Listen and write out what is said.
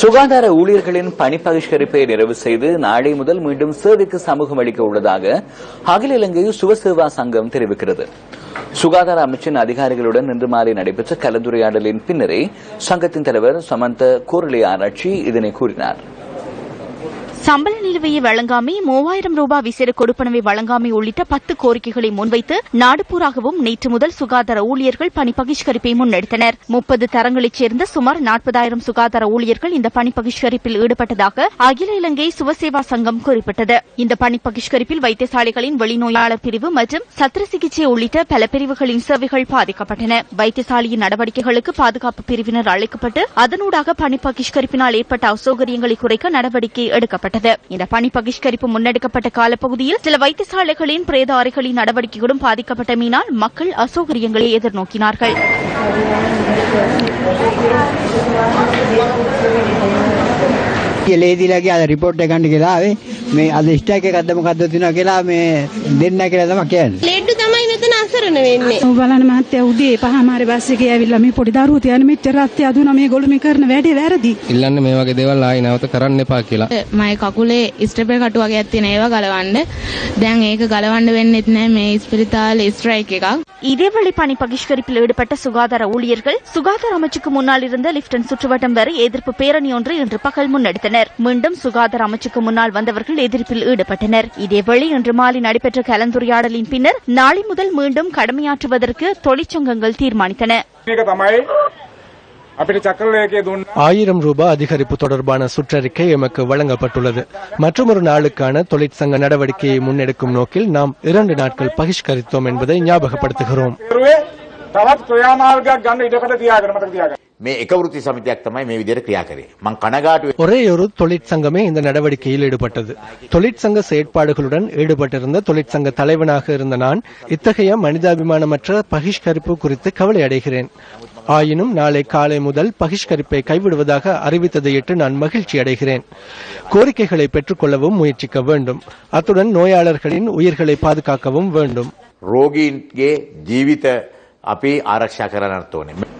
சுகாதார ஊழியர்களின் பணி பகிஷ்கரிப்பை நிறைவு செய்து நாளை முதல் மீண்டும் சேவைக்கு சமூகம் அளிக்க உள்ளதாக அகில இலங்கை சுவசேவா சங்கம் தெரிவிக்கிறது. சுகாதார அமைச்சின் அதிகாரிகளுடன் இன்று மாலை நடைபெற்ற கலந்துரையாடலின் பின்னரே சங்கத்தின் தலைவர் சமந்த கோரளி ஆராய்ச்சி இதனை கூறினார். சம்பள நிலுவையை வழங்காமை மூவாயிரம் ரூபாய் விசேட கொடுப்பனவை வழங்காமை உள்ளிட்ட பத்து கோரிக்கைகளை முன்வைத்து நாடுபூராகவும் நேற்று முதல் சுகாதார ஊழியர்கள் பணி பகிஷ்கரிப்பை முன்னெடுத்தனர். முப்பது தரங்களைச் சேர்ந்த சுமார் நாற்பதாயிரம் சுகாதார ஊழியர்கள் இந்த பணி பகிஷ்கரிப்பில் ஈடுபட்டதாக அகில இலங்கை சுவசேவா சங்கம் குறிப்பிட்டது. இந்த பணி பகிஷ்கரிப்பில் வைத்தியசாலைகளின் வெளிநோயாளர் பிரிவு மற்றும் சத்திர சிகிச்சை உள்ளிட்ட பல பிரிவுகளின் சேவைகள் பாதிக்கப்பட்டன. வைத்தியசாலையின் நடவடிக்கைகளுக்கு பாதுகாப்பு பிரிவினர் அழைக்கப்பட்டு அதனூடாக பணி பகிஷ்கரிப்பினால் ஏற்பட்ட அசௌகரியங்களை குறைக்க நடவடிக்கை எடுக்கப்பட்டது. இந்த பணி பகிஷ்கரிப்பு முன்னெடுக்கப்பட்ட காலப்பகுதியில் சில வைத்தியசாலைகளின் பிரேத அறைகளின் நடவடிக்கைகளும் பாதிக்கப்பட்டமையினால் மக்கள் அசௌகரியங்களை எதிர்நோக்கினார்கள் ලේදිලගේ අද රිපෝට් එකන්න කියලා ආවේ මේ අද ස්ටයික් එකක්ද මොකක්ද තියෙනවා කියලා මේ දෙන්න කියලා තමයි කියන්නේ. ලෙඩ්ඩු තමයි මෙතන අසරණ වෙන්නේ. ඔව් බලන්න මහත්තයා උදේ පහමාරේ බස් එකේ ඇවිල්ලා මේ පොඩි දරුවෝ තියන මෙච්චර රත් යදුනා මේ ගොළු මේ කරන වැඩේ වැරදි. ඉල්ලන්න මේ වගේ දේවල් ආයි නැවත කරන්න එපා කියලා. මයි කකුලේ ස්ටෙපල් කටු වගේ ඇත්තේ ඒවා ගලවන්න. දැන් ඒක ගලවන්න වෙන්නෙත් නෑ මේ ස්පිරිතාල ස්ට්‍රයික් එකක්. இதேவேளை பணி பகிஷ்கரிப்பில் ஈடுபட்ட சுகாதார ஊழியர்கள் சுகாதார அமைச்சுக்கு முன்னால் இருந்த லிப்டன் சுற்றுவட்டம் வரை எதிர்ப்பு பேரணி ஒன்று இன்று பகல் முன்னெடுத்தனர் மீண்டும் சுகாதார அமைச்சுக்கு முன்னால் வந்தவர்கள் எதிர்ப்பில் ஈடுபட்டனர் இதேவேளை இன்று மாலை நடைபெற்ற கலந்துரையாடலின் பின்னர் நாளை நாளை முதல் மீண்டும் கடமையாற்றுவதற்கு தொழிற்சங்கங்கள் தீர்மானித்தன. ஆயிரம் ரூபாய் அதிகரிப்பு தொடர்பான சுற்றறிக்கை எமக்கு வழங்கப்பட்டுள்ளது. மற்றொரு நாளுக்கான தொழிற்சங்க நடவடிக்கையை முன்னெடுக்கும் நோக்கில் நாம் இரண்டு நாட்கள் பகிஷ்கரித்தோம் என்பதை ஞாபகப்படுத்துகிறோம். කරුවේ තවත් ක්‍රියාමාර්ගයක් ගන්න ඉඩකට තියාගෙන මතක තියාගන්න. මේ එක වෘත්ති සමිතියක් තමයි මේ විදිහට ක්‍රියා කරේ. මං කනගාටු ஒரே ஒரு தொழிற்சங்கமே இந்த நடவடிக்கையில் ஈடுபட்டது தொழிற்சங்க செயற்பாடுகளுடன் ஈடுபட்டிருந்த தொழிற்சங்க தலைவனாக இருந்த நான் இத்தகைய மனிதாபிமானமற்ற பகிஷ்கரிப்பு குறித்து கவலை அடைகிறேன் ஆயினும் நாளை காலை முதல் பகிஷ்கரிப்பை கைவிடுவதாக அறிவித்ததையிட்டு நான் மகிழ்ச்சி அடைகிறேன் கோரிக்கைகளை பெற்றுக்கொள்ளவும் முயற்சிக்க வேண்டும் அத்துடன் நோயாளர்களின் உயிர்களை பாதுகாக்கவும் வேண்டும் රෝගීන්ගේ ජීවිත අපි ආරක්ෂා කරන්නත් ඕනේ.